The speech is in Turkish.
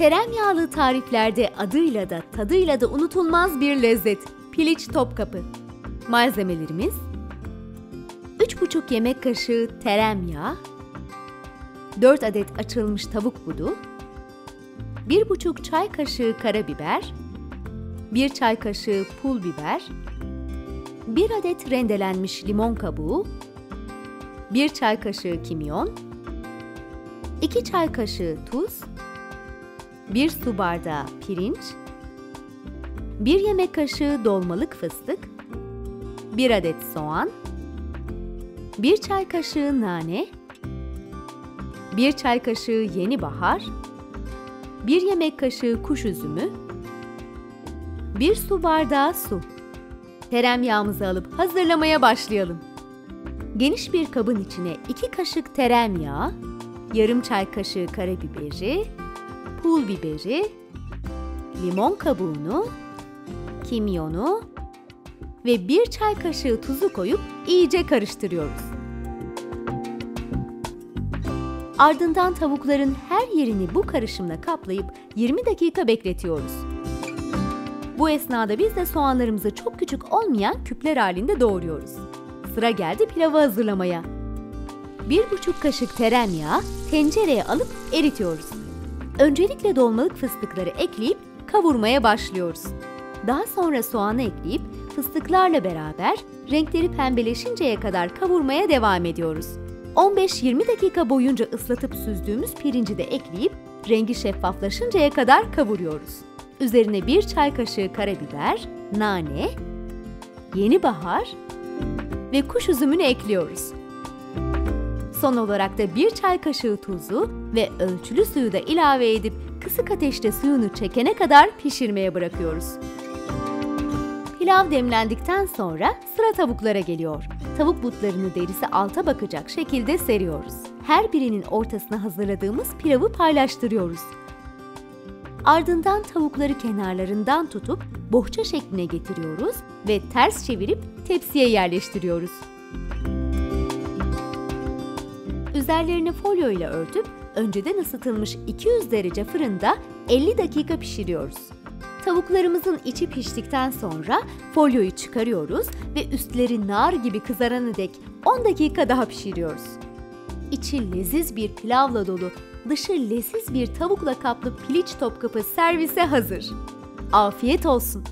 Teremyağlı tariflerde adıyla da tadıyla da unutulmaz bir lezzet. Piliç Topkapı. Malzemelerimiz 3,5 yemek kaşığı tereyağı, 4 adet açılmış tavuk budu, 1,5 çay kaşığı karabiber, 1 çay kaşığı pul biber, 1 adet rendelenmiş limon kabuğu, 1 çay kaşığı kimyon, 2 çay kaşığı tuz, 1 su bardağı pirinç, 1 yemek kaşığı dolmalık fıstık, 1 adet soğan, 1 çay kaşığı nane, 1 çay kaşığı yeni bahar, 1 yemek kaşığı kuş üzümü, 1 su bardağı su. Teremyağımızı alıp hazırlamaya başlayalım. Geniş bir kabın içine 2 kaşık teremyağı, yarım çay kaşığı karabiberi, pul biberi, limon kabuğunu, kimyonu ve 1 çay kaşığı tuzu koyup iyice karıştırıyoruz. Ardından tavukların her yerini bu karışımla kaplayıp 20 dakika bekletiyoruz. Bu esnada biz de soğanlarımızı çok küçük olmayan küpler halinde doğruyoruz. Sıra geldi pilavı hazırlamaya. 1,5 kaşık tereyağı tencereye alıp eritiyoruz. Öncelikle dolmalık fıstıkları ekleyip kavurmaya başlıyoruz. Daha sonra soğanı ekleyip fıstıklarla beraber renkleri pembeleşinceye kadar kavurmaya devam ediyoruz. 15-20 dakika boyunca ıslatıp süzdüğümüz pirinci de ekleyip rengi şeffaflaşıncaya kadar kavuruyoruz. Üzerine bir çay kaşığı karabiber, nane, yeni bahar ve kuş üzümünü ekliyoruz. Son olarak da bir çay kaşığı tuzu ve ölçülü suyu da ilave edip kısık ateşte suyunu çekene kadar pişirmeye bırakıyoruz. Pilav demlendikten sonra sıra tavuklara geliyor. Tavuk butlarını derisi alta bakacak şekilde seriyoruz. Her birinin ortasına hazırladığımız pilavı paylaştırıyoruz. Ardından tavukları kenarlarından tutup bohça şekline getiriyoruz ve ters çevirip tepsiye yerleştiriyoruz. Üzerlerini folyo ile örtüp önceden ısıtılmış 200 derece fırında 50 dakika pişiriyoruz. Tavuklarımızın içi piştikten sonra folyoyu çıkarıyoruz ve üstleri nar gibi kızarana dek 10 dakika daha pişiriyoruz. İçi leziz bir pilavla dolu, dışı leziz bir tavukla kaplı piliç topkapı servise hazır. Afiyet olsun.